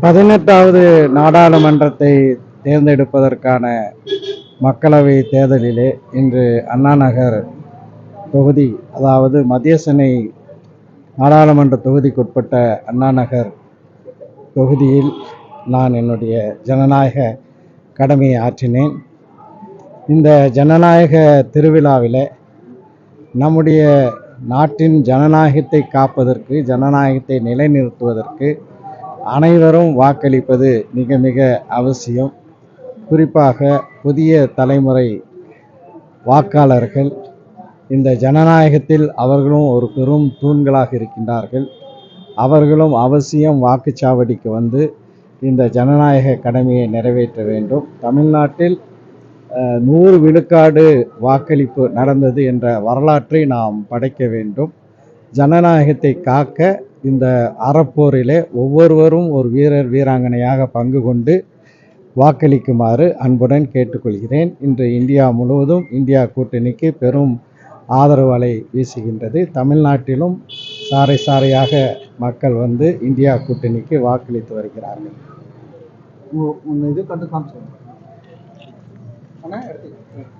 பதினெட்டாவது நாடாளுமன்றத்தை தேர்ந்தெடுப்பதற்கான மக்களவை தேர்தலிலே இன்று அண்ணா நகர் தொகுதி அதாவது மத்திய சென்னை நாடாளுமன்ற தொகுதிக்குட்பட்ட அண்ணா நகர் தொகுதியில் நான் என்னுடைய ஜனநாயக கடமையை ஆற்றினேன். இந்த ஜனநாயக திருவிழாவில் நம்முடைய நாட்டின் ஜனநாயகத்தை காப்பதற்கு ஜனநாயகத்தை நிலைநிறுத்துவதற்கு அனைவரும் வாக்களிப்பது மிக மிக அவசியம். குறிப்பாக புதிய தலைமுறை வாக்காளர்கள் இந்த ஜனநாயகத்தில் அவர்களும் ஒரு பெரும் தூண்களாக இருக்கின்றார்கள். அவர்களும் அவசியம் வாக்குச்சாவடிக்கு வந்து இந்த ஜனநாயக கடமையை நிறைவேற்ற வேண்டும். தமிழ்நாட்டில் நூறு விழுக்காடு வாக்களிப்பு நடந்தது என்ற வரலாற்றை நாம் படைக்க வேண்டும். ஜனநாயகத்தை காக்க இந்த அறப்போரிலே ஒவ்வொருவரும் ஒரு வீரர் வீராங்கனையாக பங்கு கொண்டு வாக்களிக்குமாறு அன்புடன் கேட்டுக்கொள்கிறேன். இன்று இந்தியா முழுவதும் இந்தியா கூட்டணிக்கு பெரும் ஆதரவு அலை வீசுகின்றது. தமிழ்நாட்டிலும் சாறை சாறையாக மக்கள் வந்து இந்தியா கூட்டணிக்கு வாக்களித்து வருகிறார்கள். ஆனால் எடுத்துக்கலாம்